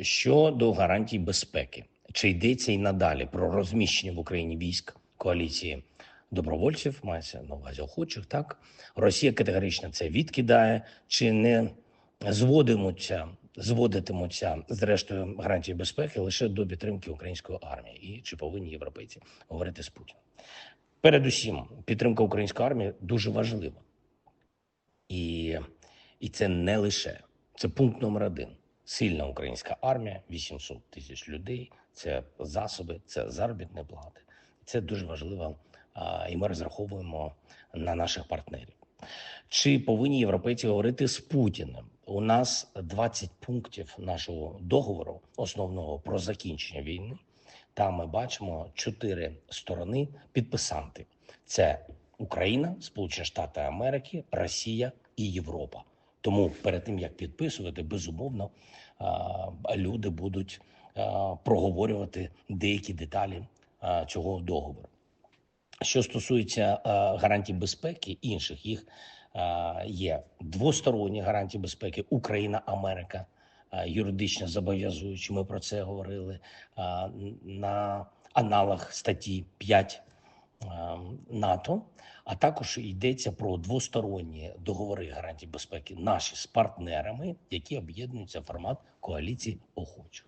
Щодо гарантій безпеки, чи йдеться і надалі про розміщення в Україні військ коаліції добровольців, мається на увазі охочих, так? Росія категорично це відкидає, чи не зводимуться, зводитимуться зрештою гарантії безпеки лише до підтримки української армії, і чи повинні європейці говорити з Путіним? Передусім, підтримка української армії дуже важлива, і, і це не лише це пункт номер один. Сильна українська армія, 800 тисяч людей. Це засоби, це заробітні плати. Це дуже важливо, і ми розраховуємо на наших партнерів. Чи повинні європейці говорити з Путіним? У нас 20 пунктів нашого договору, основного про закінчення війни. Там ми бачимо чотири сторони підписанти: це Україна, Сполучені Штати Америки, Росія і Європа. Тому перед тим як підписувати, безумовно люди будуть проговорювати деякі деталі цього договору. Що стосується гарантій безпеки, інших їх є двосторонні гарантії безпеки Україна, Америка юридично зобов'язуючі. Ми про це говорили на аналог статті 5 а, НАТО. А також йдеться про двосторонні договори гарантій безпеки наші з партнерами, які об'єднуються в формат коаліції охочих.